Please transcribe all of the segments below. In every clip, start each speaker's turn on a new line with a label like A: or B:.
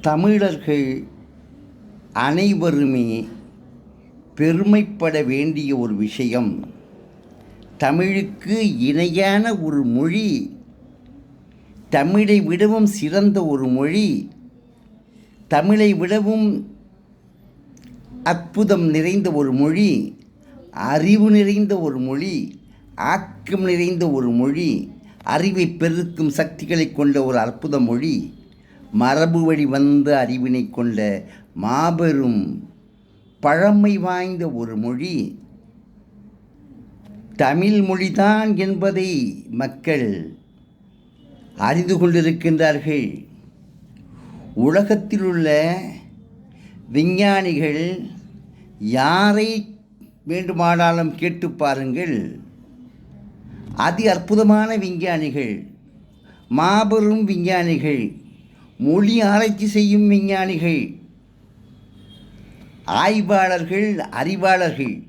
A: தமிழர்கள் அனைவருமே பெருமைப்பட வேண்டிய ஒரு விஷயம். தமிழுக்கு இணையான ஒரு மொழி தமிழை விடவும் சிறந்த ஒரு மொழி தமிழை விடவும் அற்புதம் நிறைந்த ஒரு மொழி அறிவு நிறைந்த ஒரு மொழி ஆக்கம் நிறைந்த ஒரு மொழி அறிவை பெருக்கும் சக்திகளை கொண்ட ஒரு அற்புத மொழி. மரபு வழி வந்த அறிவினை கொண்ட மாபெரும் பழமை வாய்ந்த ஒரு மொழி. தமிழ் மொழிதான் என்பதை மக்கள் அறிந்து கொண்டிருக்கின்றார்கள். உலகத்தில் உள்ள விஞ்ஞானிகள் யாரை வேண்டுமானாலும் கேட்டு பாருங்கள். அதி அற்புதமான விஞ்ஞானிகள். மாபெரும் விஞ்ஞானிகள். மொழி ஆராய்ச்சி செய்யும் விஞ்ஞானிகள். ஆய்வாளர்கள் அறிவாளர்கள்.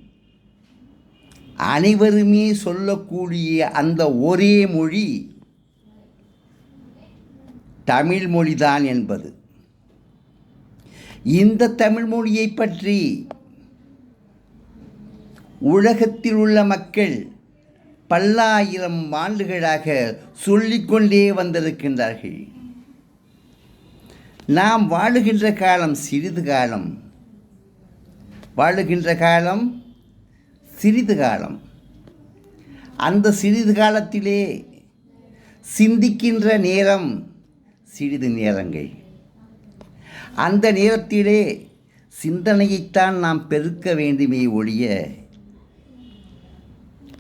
A: அனைவருமே சொல்லக்கூடிய அந்த ஒரே மொழி தமிழ் மொழிதான் என்பது. இந்த தமிழ் மொழியை பற்றி உலகத்தில் உள்ள மக்கள் பல்லாயிரம் ஆண்டுகளாக சொல்லிக்கொண்டே வந்திருக்கின்றார்கள். நாம் வாழுகின்ற காலம் சிறிது காலம். வாழுகின்ற காலம் சிறிது காலம். அந்த சிறிது காலத்திலே சிந்திக்கின்ற நேரம் சிறிது நேரங்கள். அந்த நேரத்திலே சிந்தனையைத்தான் நாம் பெருக்க வேண்டுமே ஒழிய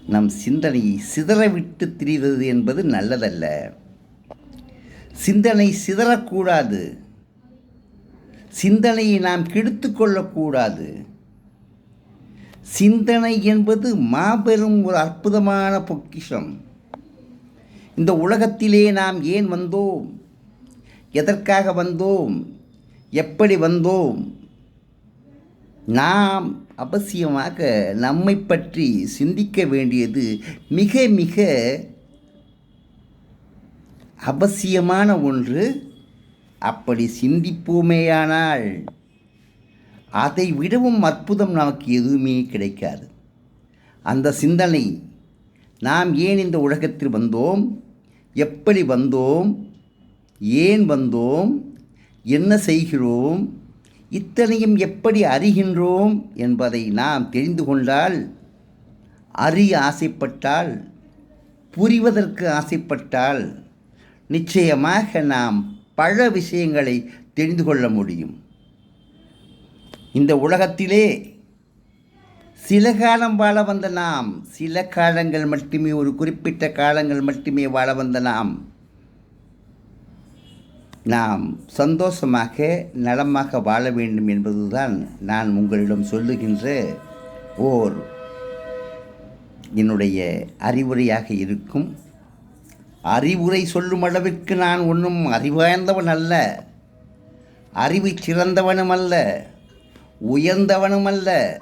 A: நம் சிந்தனையை சிதறவிட்டு திரிவது என்பது நல்லதல்ல. சிந்தனை சிதறக்கூடாது. சிந்தனையை நாம் கெடுத்து கொள்ளக்கூடாது. சிந்தனை என்பது மாபெரும் ஒரு அற்புதமான பொக்கிஷம். இந்த உலகத்திலே நாம் ஏன் வந்தோம்? எதற்காக வந்தோம்? எப்படி வந்தோம்? நாம் அவசியமாக நம்மை பற்றி சிந்திக்க வேண்டியது மிக மிக அவசியமான ஒன்று. அப்படி சிந்திப்போமேயானால் அதை விடவும் அற்புதம் நமக்கு எதுவுமே கிடைக்காது. அந்த சிந்தனை நாம் ஏன் இந்த உலகத்தில் வந்தோம்? எப்படி வந்தோம்? ஏன் வந்தோம்? என்ன செய்கிறோம்? இத்தனையும் எப்படி அறிகின்றோம் என்பதை நாம் தெரிந்து கொண்டால் அறிய ஆசைப்பட்டால் புரிவதற்கு ஆசைப்பட்டால் நிச்சயமாக நாம் பல விஷயங்களை தெரிந்து கொள்ள முடியும். இந்த உலகத்திலே சில காலம் வாழ வந்த நாம் சில காலங்கள் மட்டுமே ஒரு குறிப்பிட்ட காலங்கள் மட்டுமே வாழ வந்த நாம் நாம் சந்தோஷமாக நலமாக வாழ வேண்டும் என்பதுதான் நான் உங்களிடம் சொல்லுகின்ற ஓர் என்னுடைய அறிவுரையாக இருக்கும். அறிவுரை சொல்லும் அளவிற்கு நான் ஒன்றும் அறிவாய்ந்தவன் அல்ல. அறிவு சிறந்தவனும் அல்ல. உயர்ந்தவனும் அல்ல.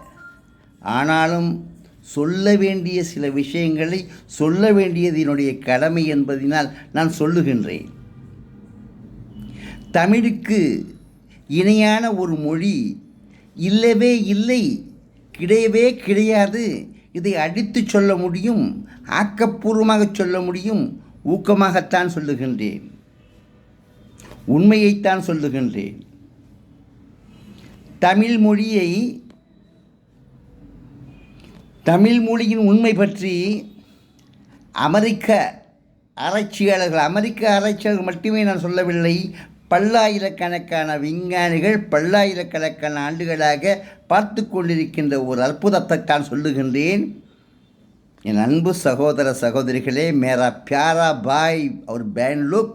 A: ஆனாலும் சொல்ல வேண்டிய சில விஷயங்களை சொல்ல வேண்டியது என்னுடைய கடமை என்பதினால் நான் சொல்லுகின்றேன். தமிழுக்கு இணையான ஒரு மொழி இல்லவே இல்லை கிடையவே கிடையாது. இதை அடித்து சொல்ல முடியும் ஆக்கப்பூர்வமாக சொல்ல முடியும் ஊக்கமாகத்தான் சொல்லுகின்றேன். உண்மையைத்தான் சொல்லுகின்றேன். தமிழ் மொழியை தமிழ் மொழியின் உண்மை பற்றி அமெரிக்க ஆராய்ச்சியாளர்கள் அமெரிக்க ஆராய்ச்சியாளர்கள் மட்டுமே நான் சொல்லவில்லை பல்லாயிரக்கணக்கான விஞ்ஞானிகள் பல்லாயிரக்கணக்கான ஆண்டுகளாக பார்த்து கொண்டிருக்கின்ற ஒரு அற்புதத்தை தான் சொல்லுகின்றேன் என் அன்பு சகோதர சகோதரிகளே மேரா प्यारा भाई और बहन लोग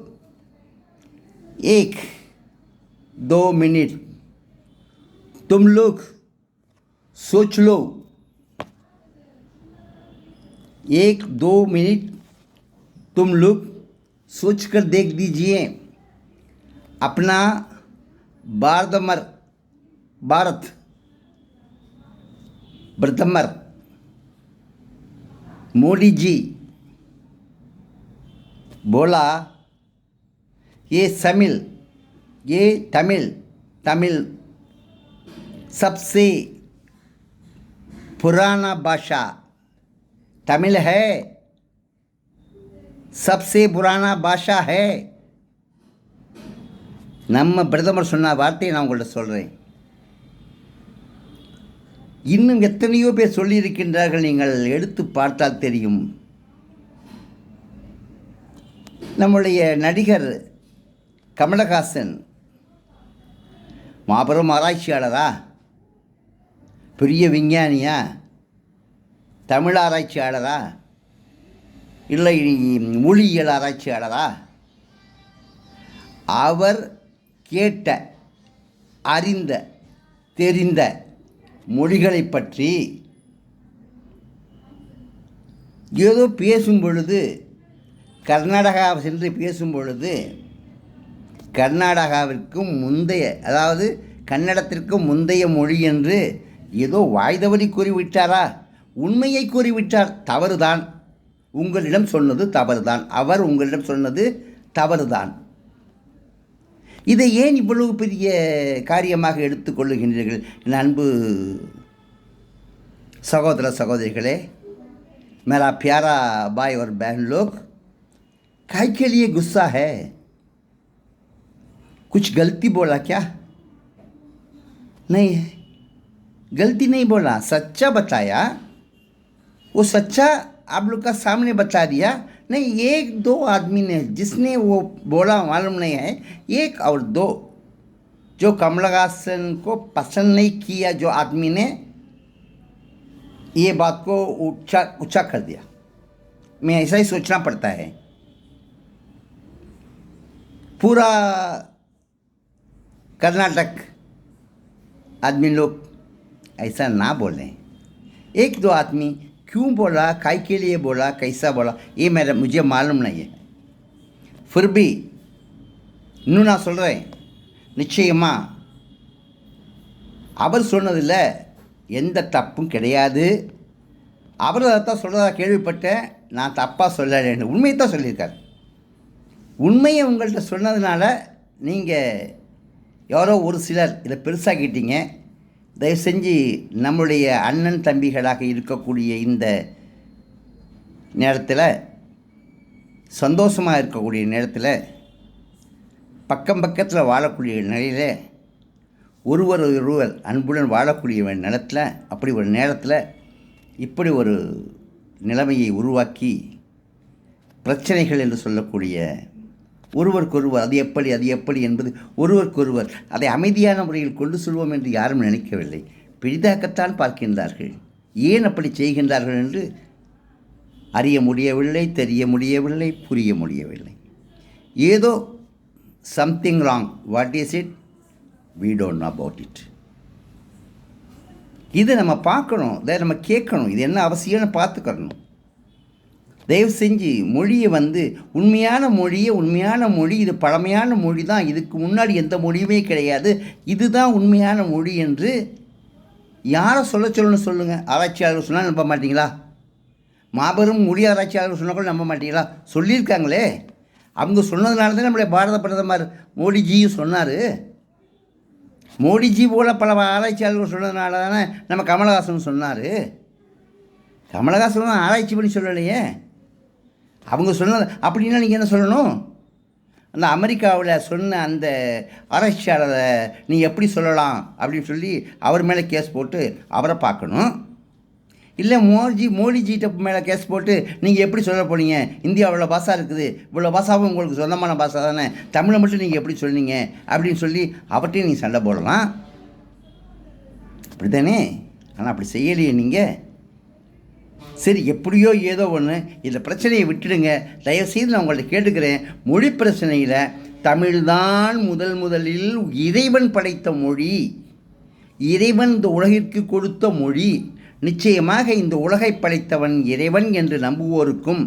A: एक दो मिनट तुम लोग सोच लो एक दो मिनट तुम लोग सोच कर देख दीजिए अपना भारतमर भारत, प्रथमर मोदी जी बोला, ये तमिल ये तमिल तमिल सबसे पुराना भाषा, तमिल है, सबसे पुराना भाषा है। நம்ம பிரதமர் சொன்ன வார்த்தையை நான் உங்கள்கிட்ட சொல்கிறேன் இன்னும் எத்தனையோ பேர் சொல்லியிருக்கின்றார்கள் நீங்கள் எடுத்து பார்த்தால் தெரியும். நம்முடைய நடிகர் கமலஹாசன் மாபெரும் ஆராய்ச்சியாளரா? பெரிய விஞ்ஞானியா? தமிழ் ஆராய்ச்சியாளரா? இல்லை மொழியியல் ஆராய்ச்சியாளரா? அவர் கேட்ட அறிந்த தெரிந்த மொழிகளை பற்றி ஏதோ பேசும் பொழுது கர்நாடகா சென்று பேசும் பொழுது கர்நாடகாவிற்கும் முந்தைய அதாவது கன்னடத்திற்கும் முந்தைய மொழி என்று ஏதோ வாய்தவறி கூறிவிட்டாரா? உண்மையை கூறிவிட்டார். தவறுதான். உங்களிடம் சொன்னது தவறுதான். அவர் உங்களிடம் சொன்னது தவறுதான். இதை ஏன் இவ்வளவு பெரிய காரியமாக எடுத்துக்கொள்ளுகின்றீர்கள் என் அன்பு சகோதர சகோதரிகளே मेरा प्यारा भाई और बहन लोग काय के लिए गुस्सा है कुछ गलती बोला क्या नहीं है गलती नहीं बोला सच्चा बताया वो सच्चा आप लोग का सामने बता दिया नहीं, एक दो आदमी ने, जिसने वो बोला, मालूम नहीं है, एक और दो, जो कमलहासन को पसंद नहीं किया, जो आदमी ने, ये बात को ऊँचा ऊँचा कर दिया। मैं ऐसा ही सोचना पड़ता है। पूरा कर्नाटक आदमी लोग ऐसा ना बोलें। एक दो आदमी क्यों बोला काय के लिए बोला कैसा बोला ये मेरा मुझे मालूम नहीं है फिर भी இன்னும் நான் சொல்கிறேன் நிச்சயமாக அவர் சொன்னதில் எந்த தப்பும் கிடையாது அவர் அதைத்தான் சொல்கிறதா கேள்விப்பட்டேன் நான் தப்பாக சொல்லலைன்னு உண்மையை தான் சொல்லியிருக்காரு உண்மையை உங்கள்கிட்ட சொன்னதுனால நீங்கள் யாரோ ஒரு சிலர் இதை பெருசாக்கிட்டீங்க தயவு செஞ்சு நம்முடைய அண்ணன் தம்பிகளாக இருக்கக்கூடிய இந்த நேரத்தில் சந்தோஷமாக இருக்கக்கூடிய நேரத்தில் பக்கம் பக்கத்தில் வாழக்கூடிய நிலையில் ஒருவர் ஒருவர் அன்புடன் வாழக்கூடிய நேரத்தில் அப்படி ஒரு நேரத்தில் இப்படி ஒரு நிலைமையை உருவாக்கி பிரச்சனைகள் என்று சொல்லக்கூடிய ஒருவருக்கொருவர் அது எப்படி அது எப்படி என்பது ஒருவருக்கொருவர் அதை அமைதியான முறையில் கொண்டு செல்வோம் என்று யாரும் நினைக்கவில்லை. பெரிதாக்கத்தான் பார்க்கின்றார்கள். ஏன் அப்படி செய்கின்றார்கள் என்று அறிய முடியவில்லை தெரிய முடியவில்லை புரிய முடியவில்லை. ஏதோ something wrong what is it we don't know about it இதை நம்ம பார்க்கணும் இதை நம்ம கேட்கணும். இது என்ன அவசியம்னு பார்த்துக்கணும் தயவு செஞ்சு மொழியை வந்து உண்மையான மொழியை உண்மையான மொழி இது பழமையான மொழி தான் இதுக்கு முன்னாடி எந்த மொழியுமே கிடையாது. இதுதான் உண்மையான மொழி என்று யாரை சொல்ல சொல்லணும்னு சொல்லுங்கள் ஆராய்ச்சியாளர்கள் சொன்னால் நம்ப மாட்டீங்களா? மாபெரும் மொழி ஆராய்ச்சியாளர்கள் சொன்னால் கூட நம்ப மாட்டீங்களா? சொல்லியிருக்காங்களே. அவங்க சொன்னதுனால தான் நம்முடைய பாரத பிரதமர் மோடிஜியும் சொன்னார். மோடிஜி போல பல ஆராய்ச்சியாளர்கள் சொன்னதுனால தானே நம்ம கமலஹாசன் சொன்னார். கமலஹாசன் ஆராய்ச்சி பண்ணி சொல்லலையே. அவங்க சொன்ன அப்படின்னா நீங்கள் என்ன சொல்லணும்? அந்த அமெரிக்காவில் சொன்ன அந்த ஆராய்ச்சியாளரை நீ எப்படி சொல்லலாம்? அப்படின்னு சொல்லி அவர் மேலே கேஸ் போட்டு அவரை பார்க்கணும். இல்லை மோடிஜி மோடிஜிட்ட மேலே கேஸ் போட்டு நீங்கள் எப்படி சொல்ல போனீங்க? இந்தியா இவ்வளோ பாஷா இருக்குது. இவ்வளோ பாஷாவும் உங்களுக்கு சொந்தமான பாஷா தானே. தமிழை மட்டும் நீங்கள் எப்படி சொன்னீங்க? அப்படின்னு சொல்லி அவர்கிட்டையும் நீங்கள் சண்டை போடலாம். அப்படி தானே ஆனால் அப்படி செய்யலையே நீங்கள் சரி எப்படியோ ஏதோ ஒன்று இந்த பிரச்சனையை விட்டுடுங்க. தயவுசெய்து நான் உங்கள்ட்ட கேட்டுக்கிறேன். மொழி பிரச்சனையில் தமிழ்தான் முதல் முதலில் இறைவன் படைத்த மொழி. இறைவன் இந்த உலகிற்கு கொடுத்த மொழி. நிச்சயமாக இந்த உலகை படைத்தவன் இறைவன் என்று நம்புவோருக்கும்.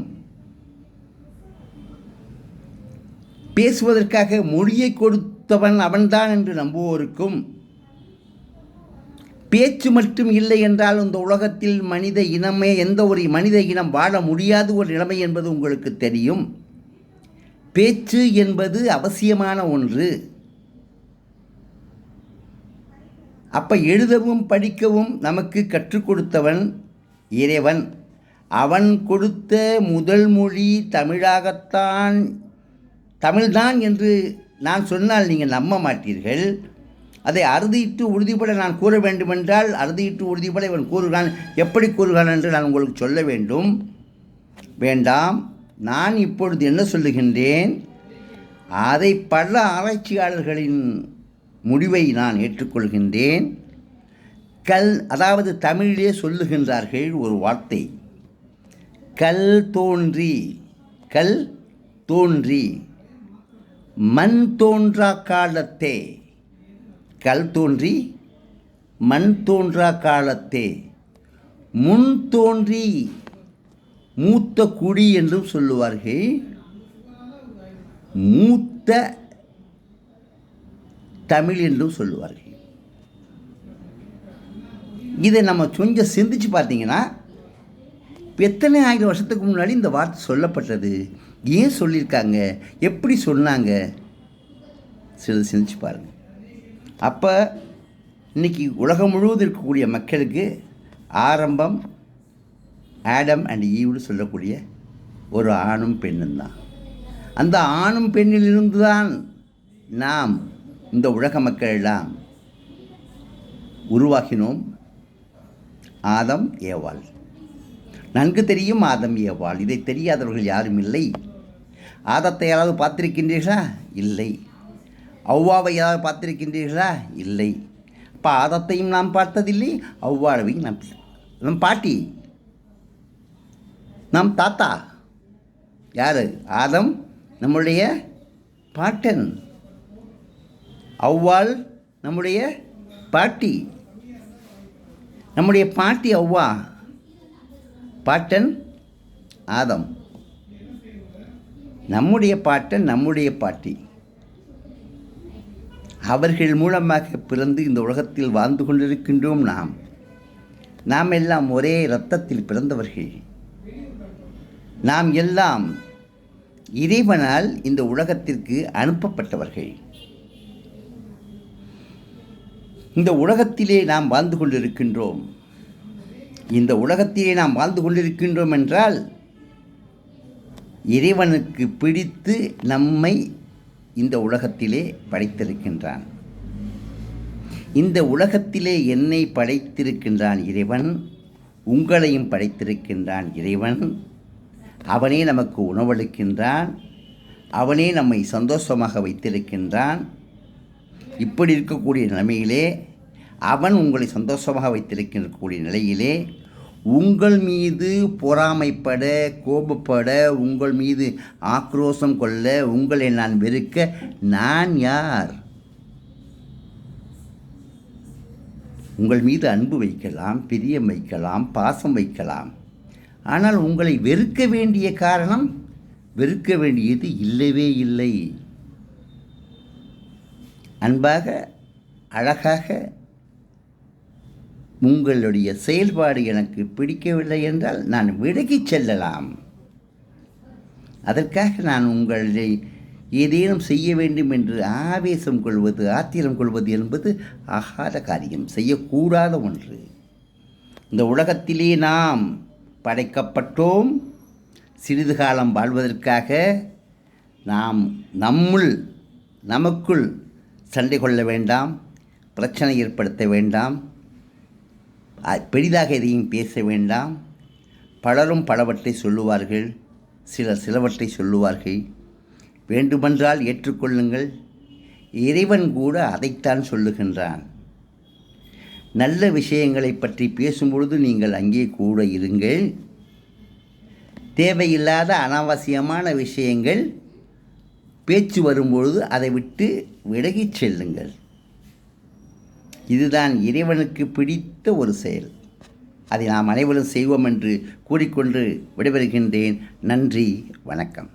A: பேசுவதற்காக மொழியை கொடுத்தவன் அவன்தான் என்று நம்புவோருக்கும். பேச்சு மட்டும் இல்லை என்றால் இந்த உலகத்தில் மனித இனமே எந்த ஒரு மனித இனம் வாழ முடியாத ஒரு நிலைமை என்பது உங்களுக்கு தெரியும். பேச்சு என்பது அவசியமான ஒன்று. அப்போ எழுதவும் படிக்கவும் நமக்கு கற்றுக் கொடுத்தவன் இறைவன். அவன் கொடுத்த முதல் மொழி தமிழாகத்தான். தமிழ்தான் என்று நான் சொன்னால் நீங்கள் நம்ப மாட்டீர்கள். அதை அறுதியிட்டு உறுதிபட நான் கூற வேண்டுமென்றால் அறுதியிட்டு உறுதிபட இவன் கூறுகிறான். எப்படி கூறுகிறான் என்று நான் உங்களுக்கு சொல்ல வேண்டும். வேண்டாம் நான் இப்பொழுது என்ன சொல்லுகின்றேன்? அதை பல ஆராய்ச்சியாளர்களின் முடிவை நான் ஏற்றுக்கொள்கின்றேன். கல் அதாவது தமிழிலே சொல்லுகின்றார்கள் ஒரு வார்த்தை. கல் தோன்றி கல் தோன்றி மண் தோன்றா காலத்தே. கல் தோன்றி மண் தோன்றா காலத்தே. முன் தோன்றி மூத்த குடி என்றும் சொல்லுவார்கள். மூத்த தமிழ் என்றும் சொல்லுவார்கள். இதை நம்ம கொஞ்சம் சிந்திச்சு பார்த்தீங்கன்னா எத்தனை ஆயிரம் வருஷத்துக்கு முன்னாடி இந்த வார்த்தை சொல்லப்பட்டது? ஏன் சொல்லியிருக்காங்க? எப்படி சொன்னாங்க? சிறிது சிந்திச்சு பாருங்கள் அப்போ இன்னைக்கு உலகம் முழுவதும் இருக்கக்கூடிய மக்களுக்கு ஆரம்பம் ஆடம் அண்ட் ஈவ்னு சொல்லக்கூடிய ஒரு ஆணும் பெண்ணும் தான். அந்த ஆணும் பெண்ணிலிருந்து தான் நாம் இந்த உலக மக்கள் எல்லாம் உருவாகினோம். ஆதம் ஏவாள். நன்கு தெரியும் ஆதம் ஏவாள். இதை தெரியாதவர்கள் யாரும் இல்லை. ஆதத்தை யாராவது பார்த்திருக்கின்றீர்களா? இல்லை. ஔவாவை யாராவது பார்த்திருக்கின்றீர்களா? இல்லை. அப்போ நாம் பார்த்ததில்லை ஔவாவையும் நாம் நம் பாட்டி நம் தாத்தா யார்? ஆதம் நம்முடைய பாட்டன். ஔவாள் நம்முடைய பாட்டி. நம்முடைய பாட்டி ஔவா பாட்டன் ஆதம். நம்முடைய பாட்டன் நம்முடைய பாட்டி. அவர்கள் மூலமாக பிறந்து இந்த உலகத்தில் வாழ்ந்து கொண்டிருக்கின்றோம் நாம். நாம் எல்லாம் ஒரே இரத்தத்தில் பிறந்தவர்கள். நாம் எல்லாம் இறைவனால் இந்த உலகத்திற்கு அனுப்பப்பட்டவர்கள். இந்த உலகத்திலே நாம் வாழ்ந்து கொண்டிருக்கின்றோம். இந்த உலகத்திலே நாம் வாழ்ந்து கொண்டிருக்கின்றோம் என்றால் இறைவனுக்கு பிடித்து நம்மை இந்த உலகத்திலே படைத்திருக்கின்றான். இந்த உலகத்திலே என்னை படைத்திருக்கின்றான் இறைவன் உங்களையும் படைத்திருக்கின்றான் இறைவன். அவனே நமக்கு உணவளிக்கின்றான் அவனே நம்மை சந்தோஷமாக வைத்திருக்கின்றான். இப்படி இருக்கக்கூடிய நிலைமையிலே அவன் உங்களை சந்தோஷமாக வைத்திருக்கக்கூடிய நிலையிலே உங்கள் மீது பொறாமைப்பட கோபப்பட உங்கள் மீது ஆக்ரோஷம் கொள்ள உங்களை நான் வெறுக்க நான் யார்? உங்கள் மீது அன்பு வைக்கலாம் பிரியம் வைக்கலாம் பாசம் வைக்கலாம். ஆனால் உங்களை வெறுக்க வேண்டிய காரணம் வெறுக்க வேண்டியது இல்லவே இல்லை. அன்பாக அழகாக உங்களுடைய செயல்பாடு எனக்கு பிடிக்கவில்லை என்றால் நான் விலகிச் செல்லலாம். அதற்காக நான் உங்களை ஏதேனும் செய்ய வேண்டும் என்று ஆவேசம் கொள்வது ஆத்திரம் கொள்வது என்பது ஆகாத காரியம். செய்யக்கூடாத ஒன்று. இந்த உலகத்திலே நாம் படைக்கப்பட்டோம். சிறிது காலம் வாழ்வதற்காக நாம் நம்முள் நமக்குள் சண்டை கொள்ள வேண்டாம் பிரச்சனை ஏற்படுத்த வேண்டாம். பெரிதாக எதையும் பேச வேண்டாம். பலரும் பலவற்றை சொல்லுவார்கள் சிலர் சிலவற்றை சொல்லுவார்கள். வேண்டுமென்றால் ஏற்றுக்கொள்ளுங்கள். இறைவன் கூட அதைத்தான் சொல்லுகின்றான். நல்ல விஷயங்களை பற்றி பேசும்பொழுது நீங்கள் அங்கே கூட இருங்கள். தேவையில்லாத அனாவசியமான விஷயங்கள் பேச்சு வரும்பொழுது அதை விட்டு விலகிச் செல்லுங்கள். இதுதான் இறைவனுக்கு பிடித்த ஒரு செயல். அதை நாம் அனைவரும் செய்வோம் என்று கூறிக்கொண்டு விடைபெறுகின்றேன். நன்றி வணக்கம்.